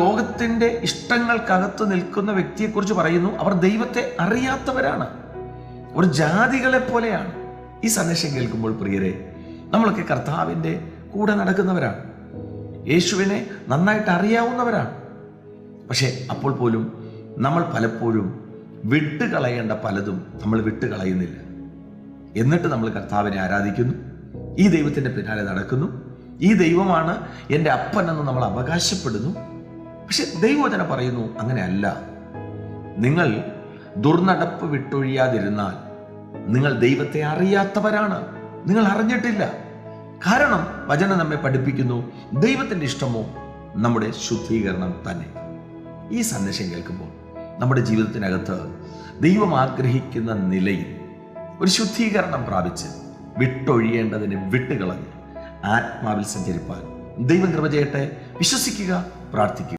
ലോകത്തിന്റെ ഇഷ്ടങ്ങൾക്കകത്ത് നിൽക്കുന്ന വ്യക്തിയെക്കുറിച്ച് പറയുന്നു. അവർ ദൈവത്തെ അറിയാത്തവരാണ്. ഒരു ജാതികളെ പോലെയാണ്. ഈ സന്ദേശം കേൾക്കുമ്പോൾ പ്രിയരെ നമ്മളൊക്കെ കർത്താവിന്റെ കൂടെ നടക്കുന്നവരാണ്. യേശുവിനെ നന്നായിട്ട് അറിയാവുന്നവരാണ്. പക്ഷേ അപ്പോൾ പോലും നമ്മൾ പലപ്പോഴും വിട്ടുകളയേണ്ട പലതും നമ്മൾ വിട്ടുകളയുന്നില്ല. എന്നിട്ട് നമ്മൾ കർത്താവിനെ ആരാധിക്കുന്നു. ഈ ദൈവത്തിന്റെ പിന്നാലെ നടക്കുന്നു. ഈ ദൈവമാണ് എന്റെ അപ്പൻ എന്ന് നമ്മൾ അവകാശപ്പെടുന്നു. പക്ഷെ ദൈവവചന പറയുന്നു അങ്ങനെയല്ല. നിങ്ങൾ ദുർനടപ്പ് വിട്ടൊഴിയാതിരുന്നാൽ നിങ്ങൾ ദൈവത്തെ അറിയാത്തവരാണ്. നിങ്ങൾ അറിഞ്ഞിട്ടില്ല. കാരണം വചനം നമ്മെ പഠിപ്പിക്കുന്നു ദൈവത്തിന്റെ ഇഷ്ടമോ? നമ്മുടെ ശുദ്ധീകരണം തന്നെ. ഈ സന്ദേശം കേൾക്കുമ്പോൾ നമ്മുടെ ജീവിതത്തിനകത്ത് ദൈവം ആഗ്രഹിക്കുന്ന നിലയിൽ ഒരു ശുദ്ധീകരണം പ്രാപിച്ച് വിട്ടൊഴിയേണ്ടതിനെ വിട്ടുകളഞ്ഞ് ആത്മാവിൽ സഞ്ചരിപ്പാൻ ദൈവം കൃപ ചെയ്യട്ടെ. വിശ്വസിക്കുക പ്രാർത്ഥിക്കുക.